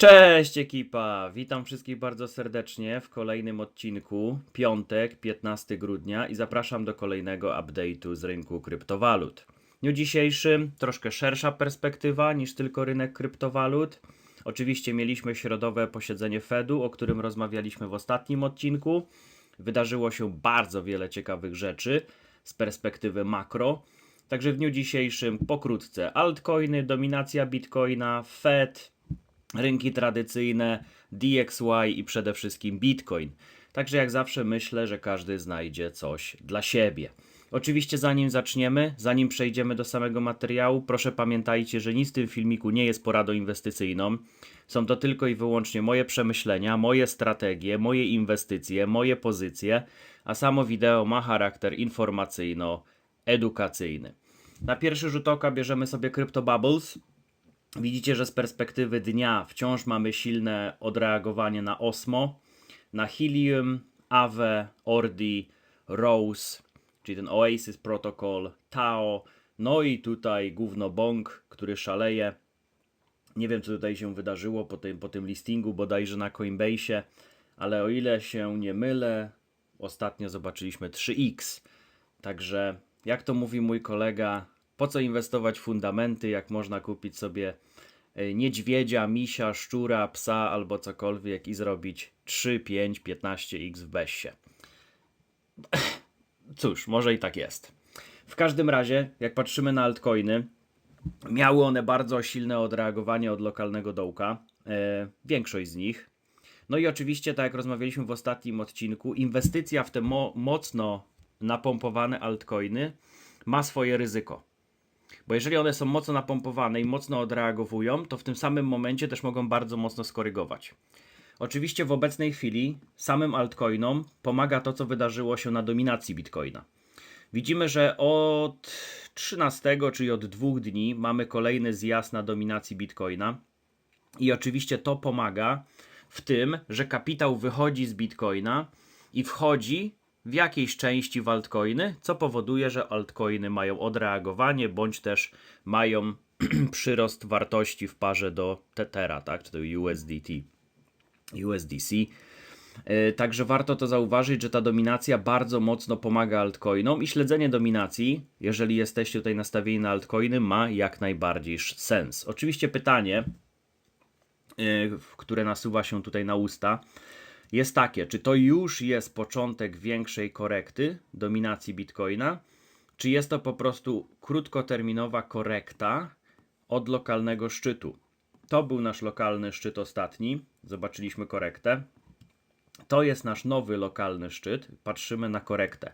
Cześć ekipa! Witam wszystkich bardzo serdecznie w kolejnym odcinku, piątek, 15 grudnia i zapraszam do kolejnego update'u z rynku kryptowalut. W dniu dzisiejszym troszkę szersza perspektywa niż tylko rynek kryptowalut. Oczywiście mieliśmy środowe posiedzenie Fedu, o którym rozmawialiśmy w ostatnim odcinku. Wydarzyło się bardzo wiele ciekawych rzeczy z perspektywy makro. Także w dniu dzisiejszym pokrótce altcoiny, dominacja bitcoina, Fed, rynki tradycyjne, DXY i przede wszystkim Bitcoin. Także jak zawsze myślę, że każdy znajdzie coś dla siebie. Oczywiście zanim zaczniemy, zanim przejdziemy do samego materiału, proszę pamiętajcie, że nic w tym filmiku nie jest poradą inwestycyjną. Są to tylko i wyłącznie moje przemyślenia, moje strategie, moje inwestycje, moje pozycje, a samo wideo ma charakter informacyjno-edukacyjny. Na pierwszy rzut oka bierzemy sobie Crypto Bubbles. Widzicie, że z perspektywy dnia wciąż mamy silne odreagowanie na Osmo, na Helium, Aave, Ordi, Rose, czyli ten Oasis Protocol, Tao, no i tutaj gówno Bong, który szaleje. Nie wiem, co tutaj się wydarzyło po tym, po tym listingu, bodajże na Coinbase, ale o ile się nie mylę, ostatnio zobaczyliśmy 3x. Także, jak to mówi mój kolega, po co inwestować w fundamenty, jak można kupić sobie e, niedźwiedzia, misia, szczura, psa albo cokolwiek i zrobić 3, 5, 15x w Bessie. Cóż, może i tak jest. W każdym razie, jak patrzymy na altcoiny, miały one bardzo silne odreagowanie od lokalnego dołka. E, większość z nich. No i oczywiście, tak jak rozmawialiśmy w ostatnim odcinku, inwestycja w te mo- mocno napompowane altcoiny ma swoje ryzyko. Bo jeżeli one są mocno napompowane i mocno odreagowują, to w tym samym momencie też mogą bardzo mocno skorygować. Oczywiście w obecnej chwili samym altcoinom pomaga to, co wydarzyło się na dominacji bitcoina. Widzimy, że od 13, czyli od dwóch dni, mamy kolejny zjazd na dominacji bitcoina. I oczywiście to pomaga w tym, że kapitał wychodzi z bitcoina i wchodzi w jakiejś części w altcoiny, co powoduje, że altcoiny mają odreagowanie bądź też mają przyrost wartości w parze do Tethera, tak, czy to USDT, USDC. Yy, Także warto to zauważyć, że ta dominacja bardzo mocno pomaga altcoinom i śledzenie dominacji, jeżeli jesteście tutaj nastawieni na altcoiny, ma jak najbardziej sens. Oczywiście pytanie, yy, które nasuwa się tutaj na usta, jest takie, czy to już jest początek większej korekty dominacji Bitcoina, czy jest to po prostu krótkoterminowa korekta od lokalnego szczytu. To był nasz lokalny szczyt ostatni, zobaczyliśmy korektę. To jest nasz nowy lokalny szczyt, patrzymy na korektę.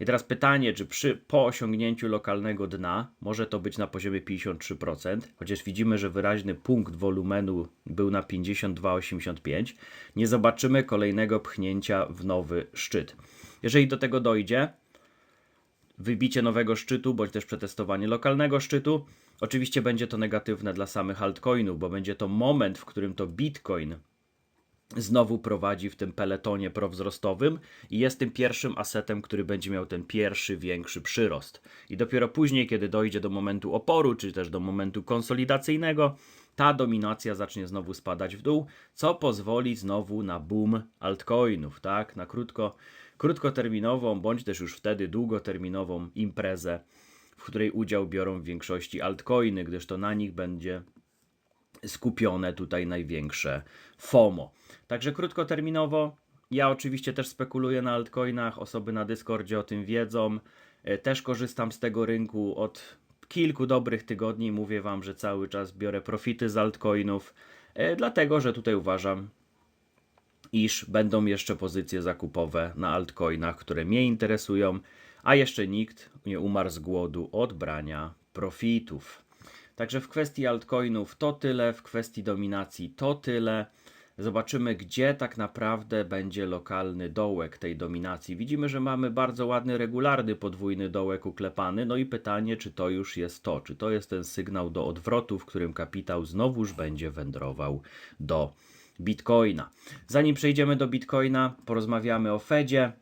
I teraz pytanie, czy przy, po osiągnięciu lokalnego dna może to być na poziomie 53%, chociaż widzimy, że wyraźny punkt wolumenu był na 52,85, nie zobaczymy kolejnego pchnięcia w nowy szczyt. Jeżeli do tego dojdzie, wybicie nowego szczytu, bądź też przetestowanie lokalnego szczytu, oczywiście będzie to negatywne dla samych altcoinów, bo będzie to moment, w którym to Bitcoin znowu prowadzi w tym peletonie prowzrostowym i jest tym pierwszym asetem, który będzie miał ten pierwszy, większy przyrost. I dopiero później, kiedy dojdzie do momentu oporu, czy też do momentu konsolidacyjnego, ta dominacja zacznie znowu spadać w dół, co pozwoli znowu na boom altcoinów, tak? Na krótko, krótkoterminową, bądź też już wtedy długoterminową imprezę, w której udział biorą w większości altcoiny, gdyż to na nich będzie skupione tutaj największe FOMO. Także krótkoterminowo, ja oczywiście też spekuluję na altcoinach, osoby na Discordzie o tym wiedzą. E, Też korzystam z tego rynku od kilku dobrych tygodni. Mówię Wam, że cały czas biorę profity z altcoinów, e, dlatego że tutaj uważam, iż będą jeszcze pozycje zakupowe na altcoinach, które mnie interesują, a jeszcze nikt nie umarł z głodu od brania profitów. Także w kwestii altcoinów to tyle, w kwestii dominacji to tyle. Zobaczymy, gdzie tak naprawdę będzie lokalny dołek tej dominacji. Widzimy, że mamy bardzo ładny, regularny podwójny dołek uklepany. No i pytanie, czy to już jest to, czy to jest ten sygnał do odwrotu, w którym kapitał znowuż będzie wędrował do Bitcoina. Zanim przejdziemy do Bitcoina, porozmawiamy o Fedzie.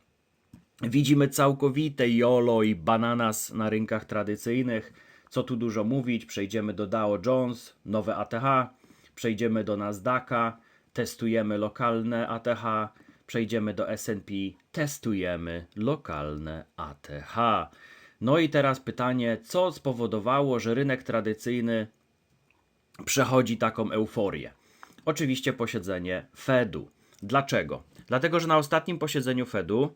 Widzimy całkowite YOLO i bananas na rynkach tradycyjnych. Co tu dużo mówić, przejdziemy do Dow Jones, nowe ATH, przejdziemy do Nasdaqa, testujemy lokalne ATH, przejdziemy do S&P, testujemy lokalne ATH. No i teraz pytanie, co spowodowało, że rynek tradycyjny przechodzi taką euforię? Oczywiście posiedzenie Fedu. Dlaczego? Dlatego, że na ostatnim posiedzeniu Fedu,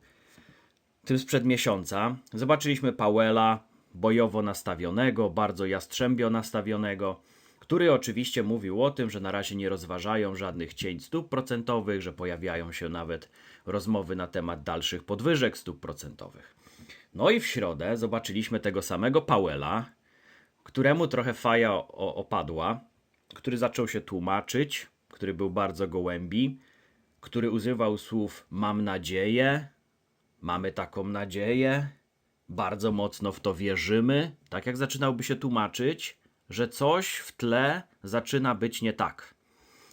tym sprzed miesiąca, zobaczyliśmy Powella, bojowo nastawionego, bardzo jastrzębio nastawionego, który oczywiście mówił o tym, że na razie nie rozważają żadnych cięć stóp procentowych, że pojawiają się nawet rozmowy na temat dalszych podwyżek stóp procentowych. No i w środę zobaczyliśmy tego samego Powella, któremu trochę faja opadła, który zaczął się tłumaczyć, który był bardzo gołębi, który używał słów mam nadzieję, mamy taką nadzieję, bardzo mocno w to wierzymy, tak jak zaczynałby się tłumaczyć, że coś w tle zaczyna być nie tak.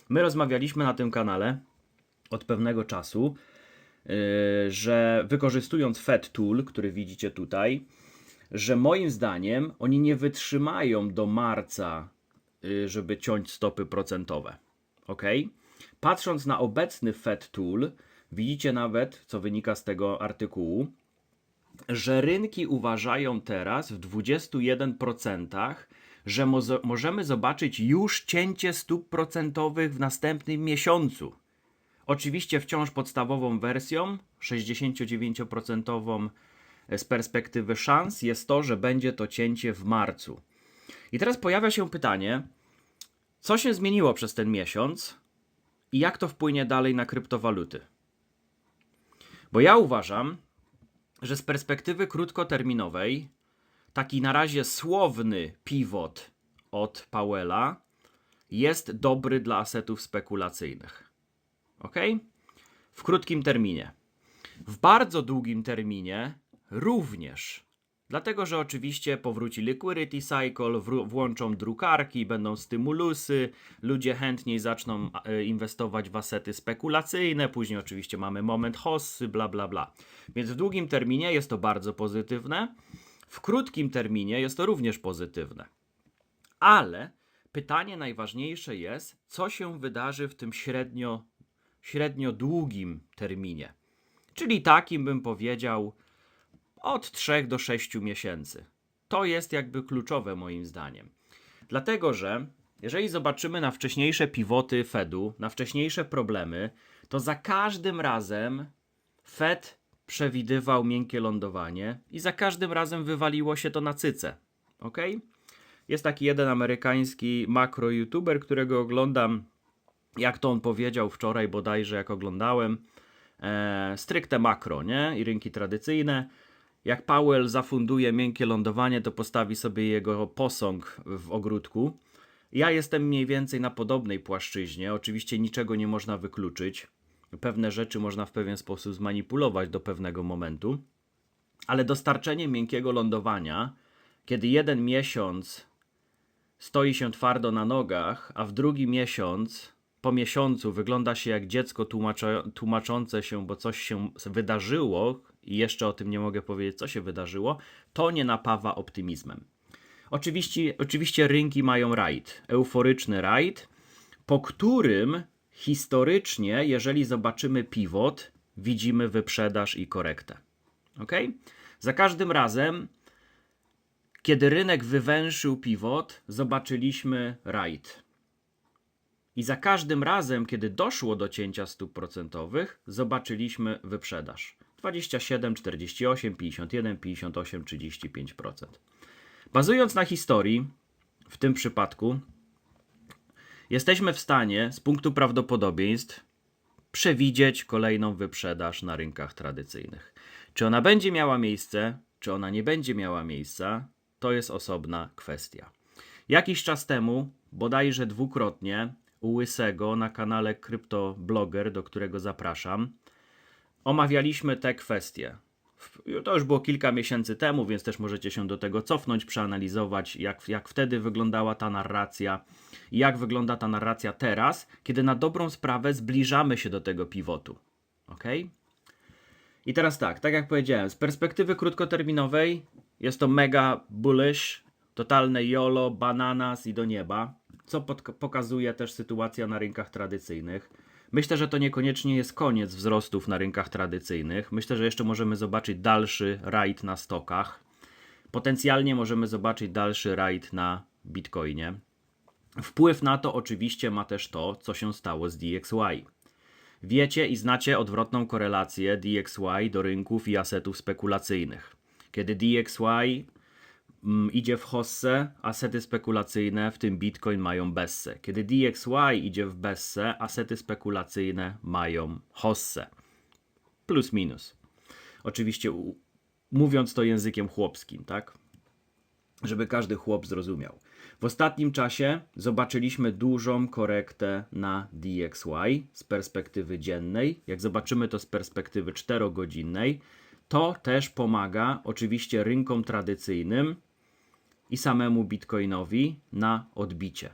My rozmawialiśmy na tym kanale od pewnego czasu, yy, że wykorzystując Fed Tool, który widzicie tutaj, że moim zdaniem oni nie wytrzymają do marca, yy, żeby ciąć stopy procentowe. Ok? Patrząc na obecny Fed Tool, widzicie nawet, co wynika z tego artykułu, że rynki uważają teraz w 21%, że mozo- możemy zobaczyć już cięcie stóp procentowych w następnym miesiącu. Oczywiście wciąż podstawową wersją, 69% z perspektywy szans, jest to, że będzie to cięcie w marcu. I teraz pojawia się pytanie, co się zmieniło przez ten miesiąc i jak to wpłynie dalej na kryptowaluty? Bo ja uważam, że z perspektywy krótkoterminowej taki na razie słowny pivot od Powella jest dobry dla asetów spekulacyjnych. Ok? W krótkim terminie. W bardzo długim terminie również. Dlatego, że oczywiście powróci liquidity cycle, włączą drukarki, będą stymulusy, ludzie chętniej zaczną e, inwestować w asety spekulacyjne, później oczywiście mamy moment hossy, bla bla bla. Więc w długim terminie jest to bardzo pozytywne, w krótkim terminie jest to również pozytywne. Ale pytanie najważniejsze jest, co się wydarzy w tym średnio, średnio długim terminie. Czyli takim bym powiedział od 3 do 6 miesięcy. To jest jakby kluczowe moim zdaniem. Dlatego, że jeżeli zobaczymy na wcześniejsze pivoty Fedu, na wcześniejsze problemy, to za każdym razem Fed przewidywał miękkie lądowanie i za każdym razem wywaliło się to na cyce. Ok? Jest taki jeden amerykański makro youtuber, którego oglądam, jak to on powiedział wczoraj bodajże, jak oglądałem, e, stricte makro, nie? I rynki tradycyjne. Jak Powell zafunduje miękkie lądowanie, to postawi sobie jego posąg w ogródku. Ja jestem mniej więcej na podobnej płaszczyźnie. Oczywiście niczego nie można wykluczyć. Pewne rzeczy można w pewien sposób zmanipulować do pewnego momentu. Ale dostarczenie miękkiego lądowania, kiedy jeden miesiąc stoi się twardo na nogach, a w drugi miesiąc, po miesiącu, wygląda się jak dziecko tłumaczące się, bo coś się wydarzyło i jeszcze o tym nie mogę powiedzieć, co się wydarzyło, to nie napawa optymizmem. Oczywiście, oczywiście rynki mają rajd, euforyczny rajd, po którym historycznie, jeżeli zobaczymy pivot, widzimy wyprzedaż i korektę. Ok? Za każdym razem, kiedy rynek wywęszył pivot, zobaczyliśmy rajd. I za każdym razem, kiedy doszło do cięcia stóp procentowych, zobaczyliśmy wyprzedaż. 27, 48, 51, 58, 35%. Bazując na historii, w tym przypadku, jesteśmy w stanie z punktu prawdopodobieństw przewidzieć kolejną wyprzedaż na rynkach tradycyjnych. Czy ona będzie miała miejsce, czy ona nie będzie miała miejsca, to jest osobna kwestia. Jakiś czas temu, bodajże dwukrotnie, u Łysego na kanale Kryptoblogger, do którego zapraszam, omawialiśmy te kwestie. To już było kilka miesięcy temu, więc też możecie się do tego cofnąć, przeanalizować, jak, jak wtedy wyglądała ta narracja jak wygląda ta narracja teraz, kiedy na dobrą sprawę zbliżamy się do tego pivotu. Ok? I teraz tak, tak jak powiedziałem, z perspektywy krótkoterminowej jest to mega bullish, totalne YOLO, bananas i do nieba. co pod, pokazuje też sytuacja na rynkach tradycyjnych. Myślę, że to niekoniecznie jest koniec wzrostów na rynkach tradycyjnych. Myślę, że jeszcze możemy zobaczyć dalszy rajd na stokach. Potencjalnie możemy zobaczyć dalszy rajd na Bitcoinie. Wpływ na to oczywiście ma też to, co się stało z DXY. Wiecie i znacie odwrotną korelację DXY do rynków i asetów spekulacyjnych. Kiedy DXY idzie w hossę, asety spekulacyjne, w tym Bitcoin, mają bessę. Kiedy DXY idzie w bessę, asety spekulacyjne mają hossę. Plus minus. Oczywiście mówiąc to językiem chłopskim, tak? Żeby każdy chłop zrozumiał. W ostatnim czasie zobaczyliśmy dużą korektę na DXY z perspektywy dziennej. Jak zobaczymy to z perspektywy 4-godzinnej, to też pomaga oczywiście rynkom tradycyjnym i samemu Bitcoinowi na odbicie.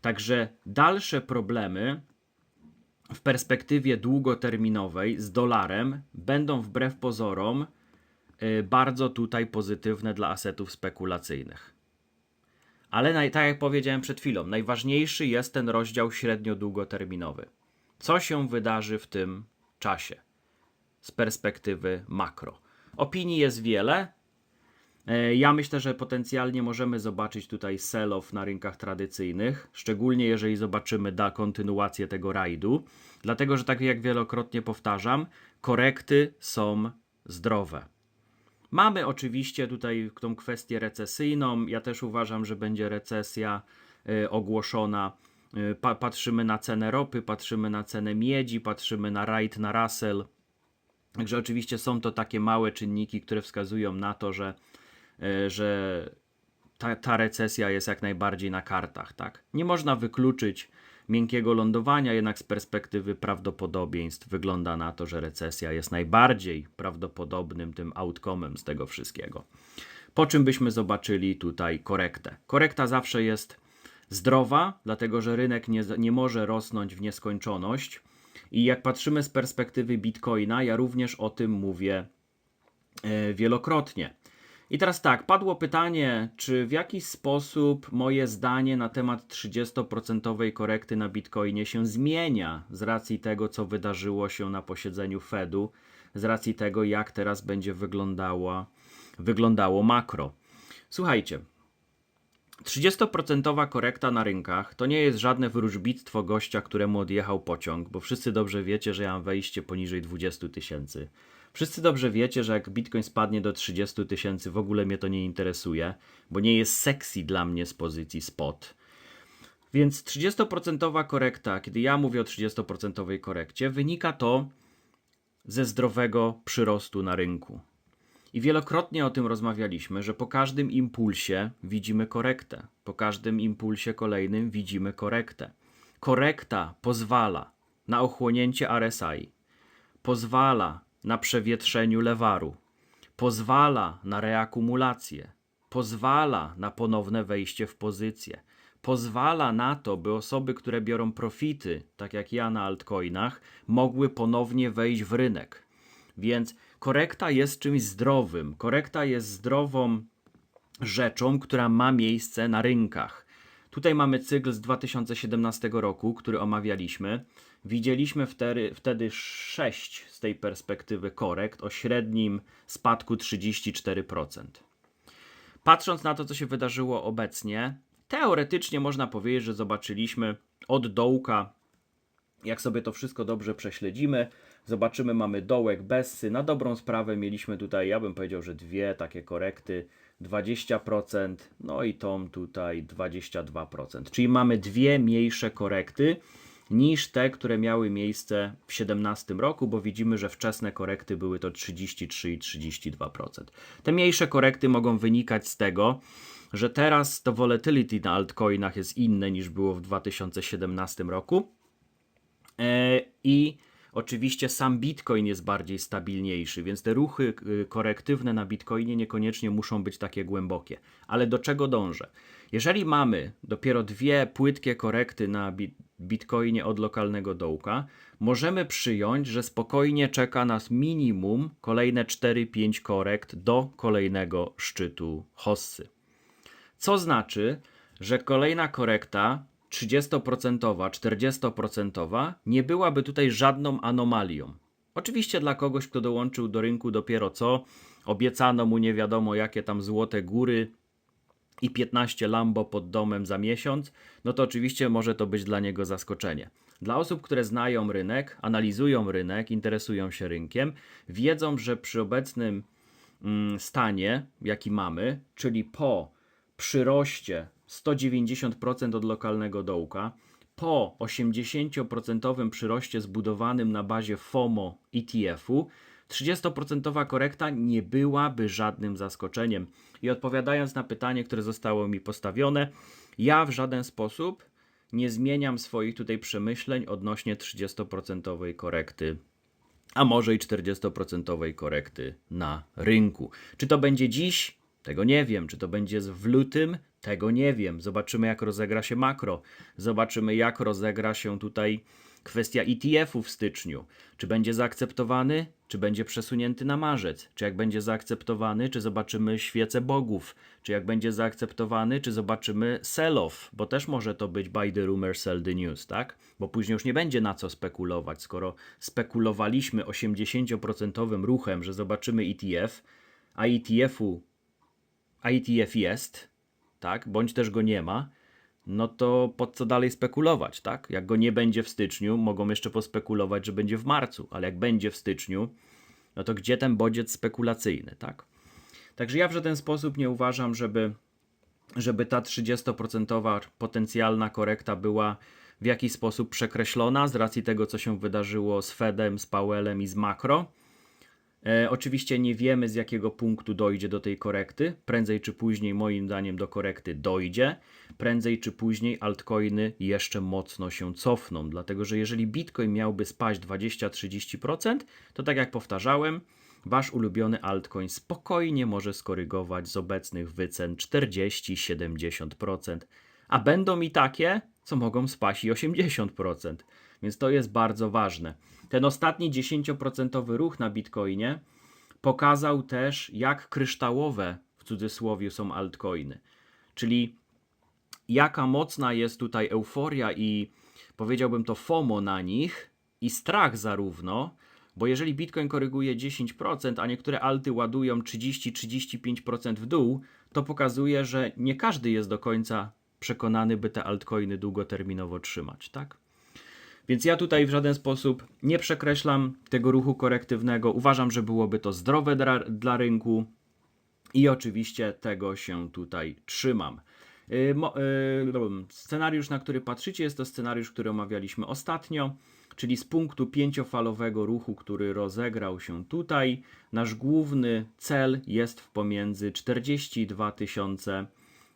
Także dalsze problemy w perspektywie długoterminowej z dolarem będą wbrew pozorom y, bardzo tutaj pozytywne dla asetów spekulacyjnych. Ale tak jak powiedziałem przed chwilą, najważniejszy jest ten rozdział średnio-długoterminowy. Co się wydarzy w tym czasie z perspektywy makro? Opinii jest wiele. E, Ja myślę, że potencjalnie możemy zobaczyć tutaj sell-off na rynkach tradycyjnych, szczególnie jeżeli zobaczymy da kontynuację tego rajdu, dlatego że tak jak wielokrotnie powtarzam, korekty są zdrowe. Mamy oczywiście tutaj tą kwestię recesyjną. Ja też uważam, że będzie recesja y, ogłoszona. Pa, patrzymy na cenę ropy, patrzymy na cenę miedzi, patrzymy na rajd na Russell. Także oczywiście są to takie małe czynniki, które wskazują na to, że, że ta, ta recesja jest jak najbardziej na kartach. Tak? Nie można wykluczyć miękkiego lądowania, jednak z perspektywy prawdopodobieństw wygląda na to, że recesja jest najbardziej prawdopodobnym tym outcomem z tego wszystkiego. Po czym byśmy zobaczyli tutaj korektę. Korekta zawsze jest zdrowa, dlatego że rynek nie, nie może rosnąć w nieskończoność. I jak patrzymy z perspektywy Bitcoina, ja również o tym mówię e, wielokrotnie. I teraz tak, padło pytanie, czy w jakiś sposób moje zdanie na temat 30% korekty na Bitcoinie się zmienia z racji tego, co wydarzyło się na posiedzeniu Fedu, z racji tego, jak teraz będzie wyglądała, wyglądało makro. Słuchajcie, 30% korekta na rynkach to nie jest żadne wróżbitstwo gościa, któremu odjechał pociąg, bo wszyscy dobrze wiecie, że ja mam wejście poniżej 20 tysięcy. Wszyscy dobrze wiecie, że jak Bitcoin spadnie do 30 tysięcy, w ogóle mnie to nie interesuje, bo nie jest sexy dla mnie z pozycji spot. Więc 30% korekta, kiedy ja mówię o 30% korekcie, wynika to ze zdrowego przyrostu na rynku. I wielokrotnie o tym rozmawialiśmy, że po każdym impulsie widzimy korektę. Po każdym impulsie kolejnym widzimy korektę. Korekta pozwala na ochłonięcie RSI, pozwala na przewietrzeniu lewaru, pozwala na reakumulację, pozwala na ponowne wejście w pozycję, pozwala na to, by osoby, które biorą profity, tak jak ja na altcoinach, mogły ponownie wejść w rynek. Więc korekta jest czymś zdrowym. Korekta jest zdrową rzeczą, która ma miejsce na rynkach. Tutaj mamy cykl z 2017 roku, który omawialiśmy. Widzieliśmy wtedy, wtedy 6 z tej perspektywy korekt o średnim spadku 34%. Patrząc na to, co się wydarzyło obecnie, teoretycznie można powiedzieć, że zobaczyliśmy od dołka, jak sobie to wszystko dobrze prześledzimy, zobaczymy, mamy dołek Bessy. Na dobrą sprawę mieliśmy tutaj, ja bym powiedział, że dwie takie korekty, 20%, no i tą tutaj 22%. Czyli mamy dwie mniejsze korekty niż te, które miały miejsce w 2017 roku, bo widzimy, że wczesne korekty były to 33 i 32%. Te mniejsze korekty mogą wynikać z tego, że teraz to volatility na altcoinach jest inne niż było w 2017 roku. E, I oczywiście sam Bitcoin jest bardziej stabilniejszy, więc te ruchy y, korektywne na Bitcoinie niekoniecznie muszą być takie głębokie. Ale do czego dążę? Jeżeli mamy dopiero dwie płytkie korekty na bi- Bitcoinie od lokalnego dołka, możemy przyjąć, że spokojnie czeka nas minimum kolejne 4-5 korekt do kolejnego szczytu hossy. Co znaczy, że kolejna korekta 30%, 40% nie byłaby tutaj żadną anomalią. Oczywiście dla kogoś, kto dołączył do rynku dopiero co, obiecano mu nie wiadomo jakie tam złote góry i 15 Lambo pod domem za miesiąc, no to oczywiście może to być dla niego zaskoczenie. Dla osób, które znają rynek, analizują rynek, interesują się rynkiem, wiedzą, że przy obecnym mm, stanie, jaki mamy, czyli po przyroście 190% od lokalnego dołka, po 80% przyroście zbudowanym na bazie FOMO ETF-u, 30% korekta nie byłaby żadnym zaskoczeniem. I odpowiadając na pytanie, które zostało mi postawione, ja w żaden sposób nie zmieniam swoich tutaj przemyśleń odnośnie 30% korekty a może i 40% korekty na rynku. Czy to będzie dziś? Tego nie wiem. Czy to będzie w lutym? Tego nie wiem. Zobaczymy, jak rozegra się makro. Zobaczymy, jak rozegra się tutaj kwestia ETF-u w styczniu. Czy będzie zaakceptowany, czy będzie przesunięty na marzec? Czy jak będzie zaakceptowany, czy zobaczymy świece bogów? Czy jak będzie zaakceptowany, czy zobaczymy sell-off? Bo też może to być buy the rumor, sell the news, tak? Bo później już nie będzie na co spekulować. Skoro spekulowaliśmy 80% ruchem, że zobaczymy ETF, a ETF-u a ETF jest, tak, bądź też go nie ma, no to po co dalej spekulować, tak? Jak go nie będzie w styczniu, mogą jeszcze pospekulować, że będzie w marcu, ale jak będzie w styczniu, no to gdzie ten bodziec spekulacyjny, tak? Także ja w żaden sposób nie uważam, żeby, żeby ta 30% potencjalna korekta była w jakiś sposób przekreślona z racji tego, co się wydarzyło z Fedem, z Powellem i z makro. E, oczywiście nie wiemy z jakiego punktu dojdzie do tej korekty. Prędzej czy później, moim zdaniem, do korekty dojdzie. Prędzej czy później altcoiny jeszcze mocno się cofną, dlatego że jeżeli Bitcoin miałby spaść 20-30%, to tak jak powtarzałem, wasz ulubiony altcoin spokojnie może skorygować z obecnych wycen 40-70%. A będą i takie, co mogą spaść i 80%. Więc to jest bardzo ważne. Ten ostatni 10% ruch na Bitcoinie pokazał też, jak kryształowe w cudzysłowie są altcoiny. Czyli jaka mocna jest tutaj euforia i powiedziałbym to FOMO na nich i strach zarówno, bo jeżeli Bitcoin koryguje 10%, a niektóre alty ładują 30-35% w dół, to pokazuje, że nie każdy jest do końca przekonany, by te altcoiny długoterminowo trzymać, tak? Więc ja tutaj w żaden sposób nie przekreślam tego ruchu korektywnego. Uważam, że byłoby to zdrowe dla, dla rynku i oczywiście tego się tutaj trzymam. Mo, yy, scenariusz, na który patrzycie, jest to scenariusz, który omawialiśmy ostatnio, czyli z punktu pięciofalowego ruchu, który rozegrał się tutaj. Nasz główny cel jest w pomiędzy 42 tysiące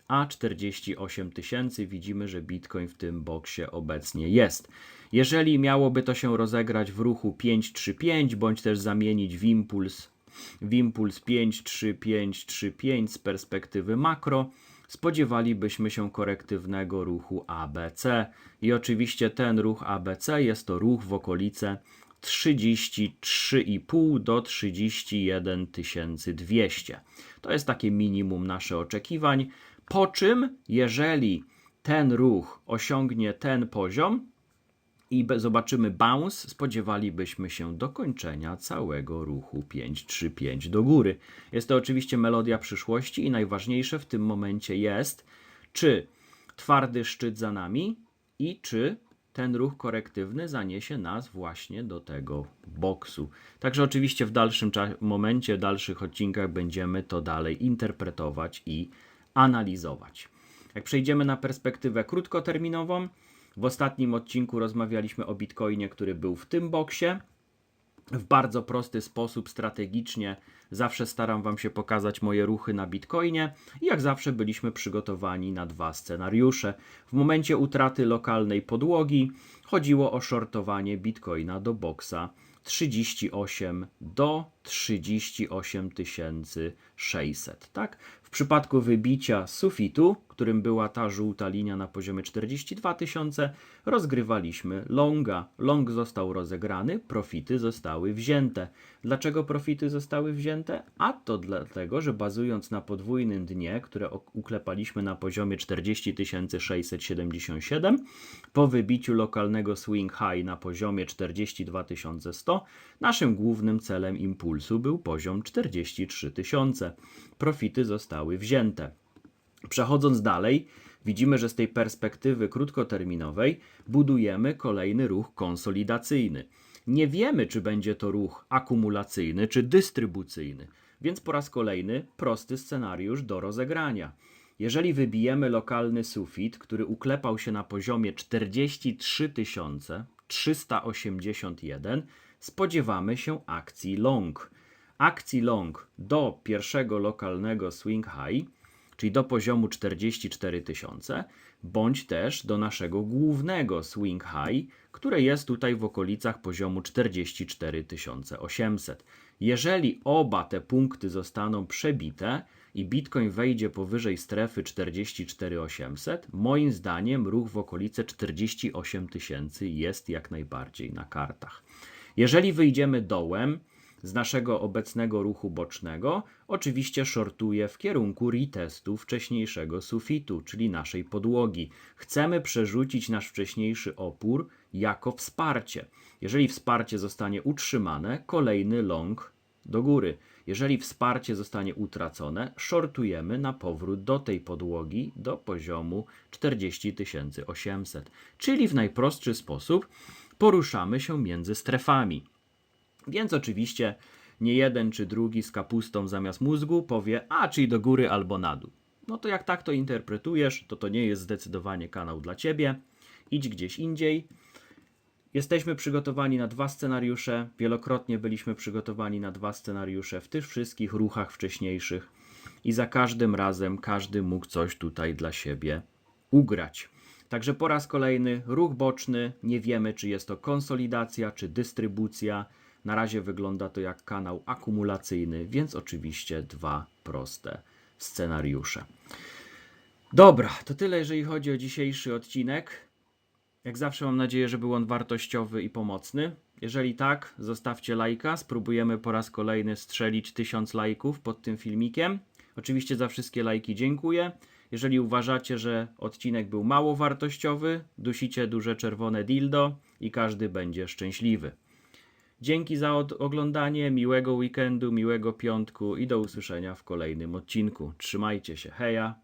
a 48 tysięcy. Widzimy, że Bitcoin w tym boksie obecnie jest. Jeżeli miałoby to się rozegrać w ruchu 5-3-5, bądź też zamienić w impuls, w impuls 5-3-5-3-5 z perspektywy makro, spodziewalibyśmy się korektywnego ruchu ABC. I oczywiście ten ruch ABC jest to ruch w okolice 33,5 do 31 200. To jest takie minimum nasze oczekiwań. Po czym, jeżeli ten ruch osiągnie ten poziom i zobaczymy bounce, spodziewalibyśmy się dokończenia całego ruchu 5-3-5 do góry. Jest to oczywiście melodia przyszłości i najważniejsze w tym momencie jest, czy twardy szczyt za nami i czy ten ruch korektywny zaniesie nas właśnie do tego boksu. Także oczywiście w dalszym momencie, w dalszych odcinkach będziemy to dalej interpretować i analizować. Jak przejdziemy na perspektywę krótkoterminową, w ostatnim odcinku rozmawialiśmy o Bitcoinie, który był w tym boksie. W bardzo prosty sposób, strategicznie, zawsze staram Wam się pokazać moje ruchy na Bitcoinie i jak zawsze byliśmy przygotowani na dwa scenariusze. W momencie utraty lokalnej podłogi chodziło o shortowanie Bitcoina do boksa 38 do 38 600, tak? Przypadku wybicia sufitu, którym była ta żółta linia na poziomie 42 tysiące, rozgrywaliśmy longa. Long został rozegrany, profity zostały wzięte. Dlaczego profity zostały wzięte? A to dlatego, że bazując na podwójnym dnie, które uklepaliśmy na poziomie 40 677, po wybiciu lokalnego swing high na poziomie 42 100, naszym głównym celem impulsu był poziom 43 tysiące. Profity zostały wzięte. Przechodząc dalej, widzimy, że z tej perspektywy krótkoterminowej budujemy kolejny ruch konsolidacyjny. Nie wiemy, czy będzie to ruch akumulacyjny czy dystrybucyjny, więc po raz kolejny prosty scenariusz do rozegrania. Jeżeli wybijemy lokalny sufit, który uklepał się na poziomie 43 381, spodziewamy się akcji long. Akcji long do pierwszego lokalnego swing high, czyli do poziomu 44 tysiące, bądź też do naszego głównego swing high, które jest tutaj w okolicach poziomu 44 800. Jeżeli oba te punkty zostaną przebite i Bitcoin wejdzie powyżej strefy 44 800, moim zdaniem ruch w okolice 48 tysięcy jest jak najbardziej na kartach. Jeżeli wyjdziemy dołem, z naszego obecnego ruchu bocznego, oczywiście shortuję w kierunku retestu wcześniejszego sufitu, czyli naszej podłogi. Chcemy przerzucić nasz wcześniejszy opór jako wsparcie. Jeżeli wsparcie zostanie utrzymane, kolejny long do góry. Jeżeli wsparcie zostanie utracone, shortujemy na powrót do tej podłogi do poziomu 40 800. Czyli w najprostszy sposób poruszamy się między strefami. Więc oczywiście nie jeden czy drugi z kapustą zamiast mózgu powie, a czyli do góry albo na dół. No to jak tak to interpretujesz, to to nie jest zdecydowanie kanał dla ciebie. Idź gdzieś indziej. Jesteśmy przygotowani na dwa scenariusze. Wielokrotnie byliśmy przygotowani na dwa scenariusze w tych wszystkich ruchach wcześniejszych i za każdym razem każdy mógł coś tutaj dla siebie ugrać. Także po raz kolejny ruch boczny. Nie wiemy, czy jest to konsolidacja, czy dystrybucja. Na razie wygląda to jak kanał akumulacyjny, więc oczywiście dwa proste scenariusze. Dobra, to tyle, jeżeli chodzi o dzisiejszy odcinek. Jak zawsze mam nadzieję, że był on wartościowy i pomocny. Jeżeli tak, zostawcie lajka. Spróbujemy po raz kolejny strzelić 1000 lajków pod tym filmikiem. Oczywiście za wszystkie lajki dziękuję. Jeżeli uważacie, że odcinek był mało wartościowy, dusicie duże czerwone dildo i każdy będzie szczęśliwy. Dzięki za oglądanie, miłego weekendu, miłego piątku i do usłyszenia w kolejnym odcinku. Trzymajcie się, heja!